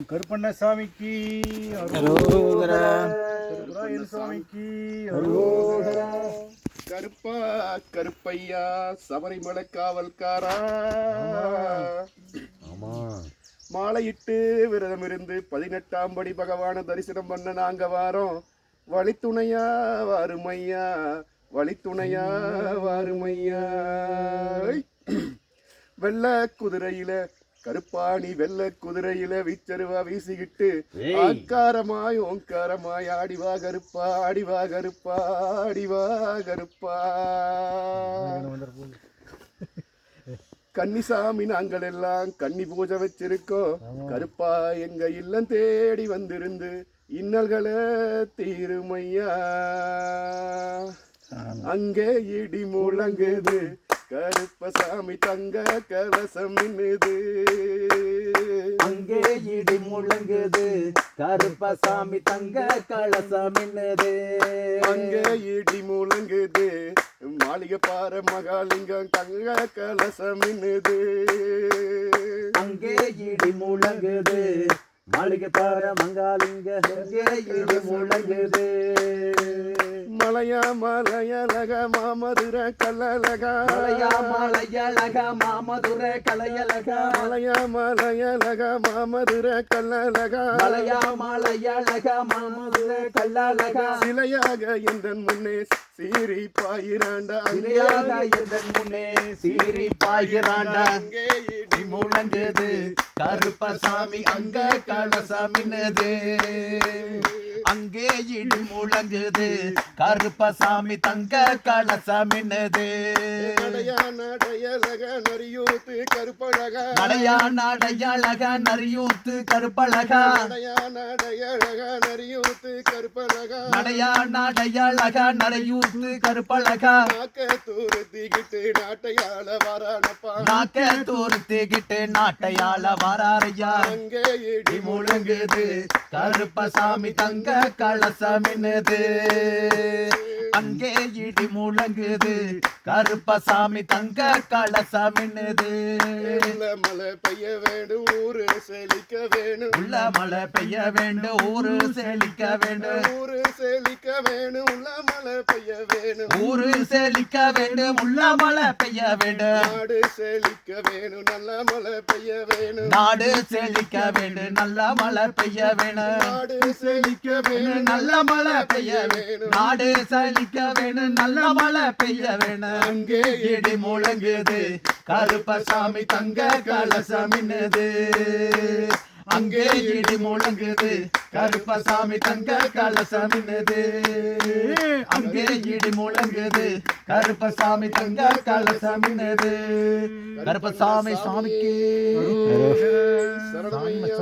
கருப்பண்ணசாமிக்கு அரோகரா. கருப்பராயன் சுவாமிக்கு கருப்பா கருப்பையா சபரிமலை காவல்காரா. ஆமா. மாலையிட்டு விரதம் இருந்து பதினெட்டாம் படி பகவான தரிசனம் பண்ண நாங்க வாரோம். வழித்துணையா வாருமையா வழித்துணையா வாருமையா. வெள்ள குதிரையில கருப்பாணி வெள்ள குதிரையில விச்சருவா வீசிக்கிட்டு. ஆக்காரமாய் ஓங்காரமாய் ஆடிவா கருப்பா ஆடிவா கருப்பா ஆடிவா கருப்பா. கன்னிசாமி நாங்கள் எல்லாம் கன்னி பூஜை வச்சிருக்கோம். கருப்பா எங்க இல்லம் தேடி வந்திருந்து இன்னல்களை தீருமையா. அங்கே இடி முழங்குது. கருப்பசாமி தங்க கலசம் மின்னுது அங்கே இடி முழங்குது கருப்பசாமி தங்க கலசம் மின்னுது அங்கே இடி முழங்குது மாளிகை பாற மகாலிங்கம் தங்க கலசம் மின்னுது அங்கே இடி முழங்குது மாளிகை பார மங்காலிங்க அங்கே இடி முழங்குது. மலையா மலையழக மாமதுர கல்லழகா மலையா மலையழக மாமதுர கலையழக. மலையா மலையழக மாமதுர கல்லழகா மலையா மலையழக மாமதுர கல்லழக சிலையாக எந்த முன்னே சீரி பாயிராண்டா சிலையாக எதன் முன்னே சீறி பாய்கிறாண்டா அங்கே இடி முழங்குது. கருப்பசாமி அங்க கலசமின்னது அங்கே இடி முழங்குது. கருப்பசாமி தங்க கலசமின்னது நடையா நடையழக நரியூத்து கருப்பழகா. நடையா நடையழக நரியூத்து கருப்பழகா. நடையா நடையழக நரியூத்து கருப்பழகா. நடையா நடையழக நரையூத்து கருப்பழகா. நாக்க தூரத்திக்கிட்டு நாட்டையாள வரானப்பா. நாக்க தோர்த்துக்கிட்டு நாட்டையாள வராரையா. அங்கே இடி இடி முழங்குது. கருப்பசாமி தங்க கலசமின்னது அங்கே இடி முழங்குது. கருப்பசாமி தங்க கலசமின்னது உள்ள மழை பெய்ய வேணும் ஊரு செழிக்க வேணும் உள்ள மழை பெய்ய வேண்டும் ஊரு செழிக்க வேண்டும். ஊரு செழிக்க வேணும் உள்ள மழை பெய்ய வேணும் ஊரு செழிக்க வேண்டும் உள்ள மழை பெய்ய வேண்டும். நாடு செழிக்க வேணும் நல்ல மழை பெய்ய வேணும் நாடு செழிக்க வேண்டும் நல்ல மழை பெய்ய வேணும் நாடு செழிக்க வேணும் நல்ல மழை பெய்ய வேணும் நாடு செழிக்க வேணும் நல்ல மழை பெய்ய வேணும். அங்கே இடி முழங்குது கருப்பசாமி தங்க கலசமின்னது அங்கே இடி முழங்குது கருப்பசாமி தங்க கலசமின்னது அங்கே இடி முழங்குது கருப்பசாமி தங்க கலசமின்னது கருப்பசாமி சாமிக்கு. சரணமையா